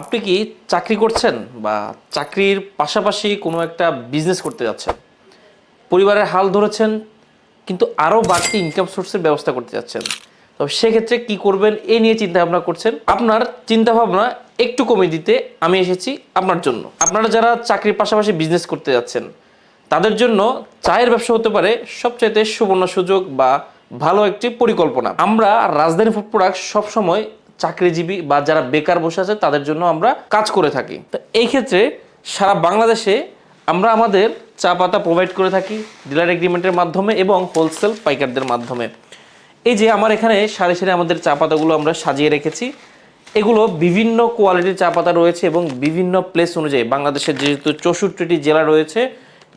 আপনি কি চাকরি করছেন বা চাকরির পাশাপাশি কোনো একটা বিজনেস করতে যাচ্ছেন? পরিবারের হাল ধরেছেন, কিন্তু আরও বাড়তি ইনকাম সোর্সের ব্যবস্থা করতে যাচ্ছেন। তবে সেক্ষেত্রে কি করবেন এই নিয়ে চিন্তা ভাবনা করছেন। আপনার চিন্তা ভাবনা একটু কমে দিতে আমি এসেছি আপনার জন্য। আপনারা যারা চাকরির পাশাপাশি বিজনেস করতে যাচ্ছেন, তাদের জন্য চায়ের ব্যবসা হতে পারে সবচাইতে সুবর্ণ সুযোগ বা ভালো একটি পরিকল্পনা। আমরা রাজধানী ফুড প্রোডাক্ট সবসময় চাকরিজীবী বা যারা বেকার বসে আছে তাদের জন্য আমরা কাজ করে থাকি। তো এই ক্ষেত্রে সারা বাংলাদেশে আমরা আমাদের চা পাতা প্রোভাইড করে থাকি ডিলার এগ্রিমেন্টের মাধ্যমে এবং হোলসেল পাইকারদের মাধ্যমে। এই যে আমার এখানে সারি সারি আমাদের চা পাতাগুলো আমরা সাজিয়ে রেখেছি। এগুলো বিভিন্ন কোয়ালিটির চা পাতা রয়েছে এবং বিভিন্ন প্লেস অনুযায়ী বাংলাদেশের যেহেতু চৌষট্টিটি জেলা রয়েছে,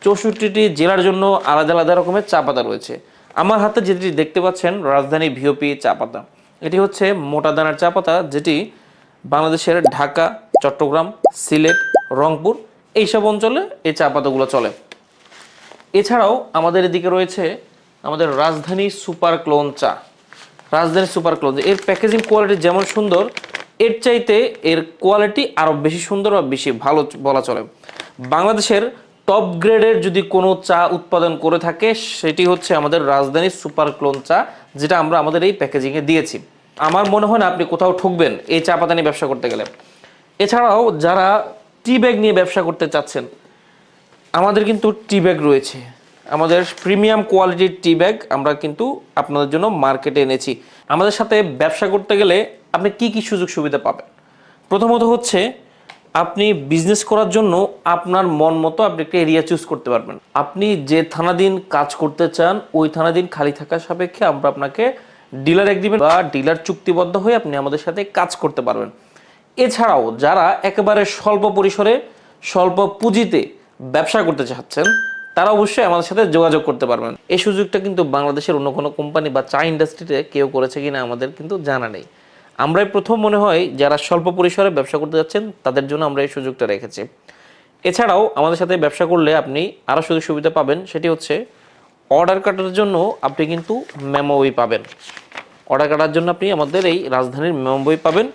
চৌষট্টিটি জেলার জন্য আলাদা আলাদা রকমের চা পাতা রয়েছে। আমার হাতে যেটি দেখতে পাচ্ছেন, রাজধানী ভিওপি চা পাতা। এটি হচ্ছে মোটা দানার চা পাতা, যেটি বাংলাদেশের ঢাকা, চট্টগ্রাম, সিলেট, রংপুর এইসব অঞ্চলে এই চা পাতাগুলো চলে। এছাড়াও আমাদের এদিকে রয়েছে আমাদের রাজধানী সুপার ক্লোন চা। রাজধানী সুপার ক্লোন এর প্যাকেজিং কোয়ালিটি যেমন সুন্দর, এর চাইতে এর কোয়ালিটি আরও বেশি সুন্দর বা বেশি ভালো বলা চলে। বাংলাদেশের টপ গ্রেডের যদি কোনো চা উৎপাদন করে থাকে, সেটি হচ্ছে আমাদের রাজধানীর সুপার ক্লোন চা, যেটা আমরা আমাদের এই প্যাকেজিংয়ে দিয়েছি। আমার মনে হয় না আপনি কোথাও ঠকবেন এই চা পাতা নিয়ে ব্যবসা করতে গেলে। এছাড়াও যারা টি ব্যাগ নিয়ে ব্যবসা করতে চাচ্ছেন, আমাদের কিন্তু টি ব্যাগ রয়েছে। আমাদের প্রিমিয়াম কোয়ালিটির টি ব্যাগ আমরা কিন্তু আপনাদের জন্য মার্কেটে এনেছি। আমাদের সাথে ব্যবসা করতে গেলে আপনি কি কি সুযোগ সুবিধা পাবেন? প্রথমত হচ্ছে আপনি বিজনেস করার জন্য আপনার মন মতো আপনি একটা এরিয়া চুজ করতে পারবেন। আপনি যে থানাদিন কাজ করতে চান, ওই থানাদিন খালি থাকা সাপেক্ষে আমরা আপনাকে ডিলার এগ্রিমেন্ট বা ডিলার চুক্তিবদ্ধ হয়ে আপনি আমাদের সাথে কাজ করতে পারবেন। এছাড়াও যারা একেবারে স্বল্প পরিসরে, স্বল্প পুঁজিতে ব্যবসা করতে চাচ্ছেন, তারা অবশ্যই আমাদের সাথে যোগাযোগ করতে পারবেন। এই সুযোগটা কিন্তু বাংলাদেশের অন্য কোনো কোম্পানি বা চা ইন্ডাস্ট্রিতে কেউ করেছে কিনা আমাদের কিন্তু জানা নেই। আমরাই প্রথম মনে হয় যারা স্বল্প পরিসরে ব্যবসা করতে যাচ্ছেন, তাদের জন্য আমরা এই সুযোগটা রেখেছি। এছাড়াও আমাদের সাথে ব্যবসা করলে আপনি আরও সুযোগ সুবিধা পাবেন, সেটি হচ্ছে অর্ডার কাটার জন্য আপনি কিন্তু মেমো বই পাবেন। অর্ডার কাটার জন্য আপনি আমাদের এই রাজধানীর মেমো বই পাবেন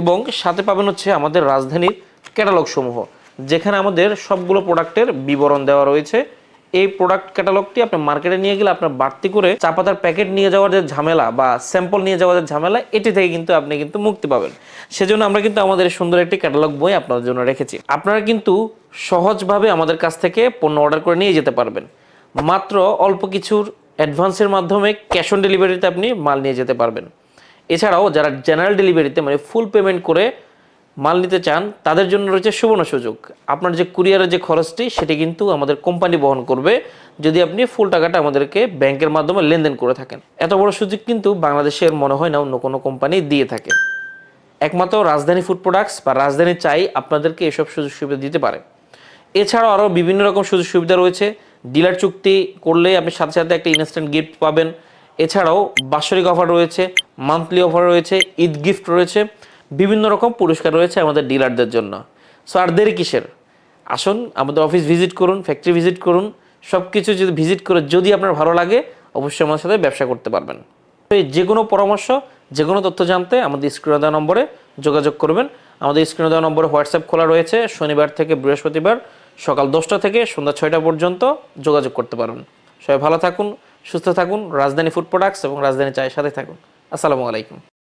এবং সাথে পাবেন হচ্ছে আমাদের রাজধানীর ক্যাটালগ সমূহ, যেখানে আমাদের সবগুলো প্রোডাক্টের বিবরণ দেওয়া রয়েছে। এই প্রোডাক্ট ক্যাটালগটি আপনি মার্কেটে নিয়ে গেলে আপনার বাড়তি করে চা পাতার প্যাকেট নিয়ে যাওয়ার যে ঝামেলা বা স্যাম্পল নিয়ে যাওয়ার যে ঝামেলা, এটি থেকে কিন্তু আপনি কিন্তু মুক্তি পাবেন। সেজন্য আমরা কিন্তু আমাদের সুন্দর একটি ক্যাটালগ বই আপনাদের জন্য রেখেছি। আপনারা কিন্তু সহজভাবে আমাদের কাছ থেকে পণ্য অর্ডার করে নিয়ে যেতে পারবেন। মাত্র অল্প কিছুর অ্যাডভান্সের মাধ্যমে ক্যাশ অন ডেলিভারিতে আপনি মাল নিয়ে যেতে পারবেন। এছাড়াও যারা জেনারেল ডেলিভারিতে মানে ফুল পেমেন্ট করে মাল নিতে চান, তাদের জন্য রয়েছে সুবর্ণ সুযোগ। আপনার যে কুরিয়ারের যে খরচটি, সেটি কিন্তু আমাদের কোম্পানি বহন করবে যদি আপনি ফুল টাকাটা আমাদেরকে ব্যাংকের মাধ্যমে লেনদেন করে থাকেন। এত বড় সুযোগ কিন্তু বাংলাদেশের মনে হয় না অন্য কোনো কোম্পানি দিয়ে থাকে। একমাত্র রাজধানী ফুড প্রোডাক্টস বা রাজধানী চাই আপনাদেরকে এসব সুযোগ সুবিধা দিতে পারে। এছাড়াও আরও বিভিন্ন রকম সুযোগ সুবিধা রয়েছে। ডিলার চুক্তি করলে আপনি সাথে সাথে একটা ইনস্ট্যান্ট গিফট পাবেন। এছাড়াও বাৎসরিক অফার রয়েছে মান্থলি অফার রয়েছে, ঈদ গিফট রয়েছে। বিভিন্ন রকম পুরস্কার রয়েছে আমাদের ডিলারদের জন্য। সো আর দেরি কিসের? আসুন, আমাদের অফিস ভিজিট করুন ফ্যাক্টরি ভিজিট করুন সব কিছু যদি ভিজিট করে যদি আপনার ভালো লাগে, অবশ্যই আমাদের সাথে ব্যবসা করতে পারবেন। তো এই যে কোনো পরামর্শ, যে কোনো তথ্য জানতে আমাদের স্ক্রিনে দেওয়া নম্বরে যোগাযোগ করবেন। আমাদের স্ক্রিনে দেওয়া নম্বরে হোয়াটসঅ্যাপ খোলা রয়েছে, শনিবার থেকে বৃহস্পতিবার সকাল দশটা থেকে সন্ধ্যা ছয়টা পর্যন্ত যোগাযোগ করতে পারবেন। সবাই ভালো থাকুন, সুস্থ থাকুন, রাজধানী ফুড প্রোডাক্টস এবং রাজধানী চায়ের সাথে থাকুন। আসসালামু আলাইকুম।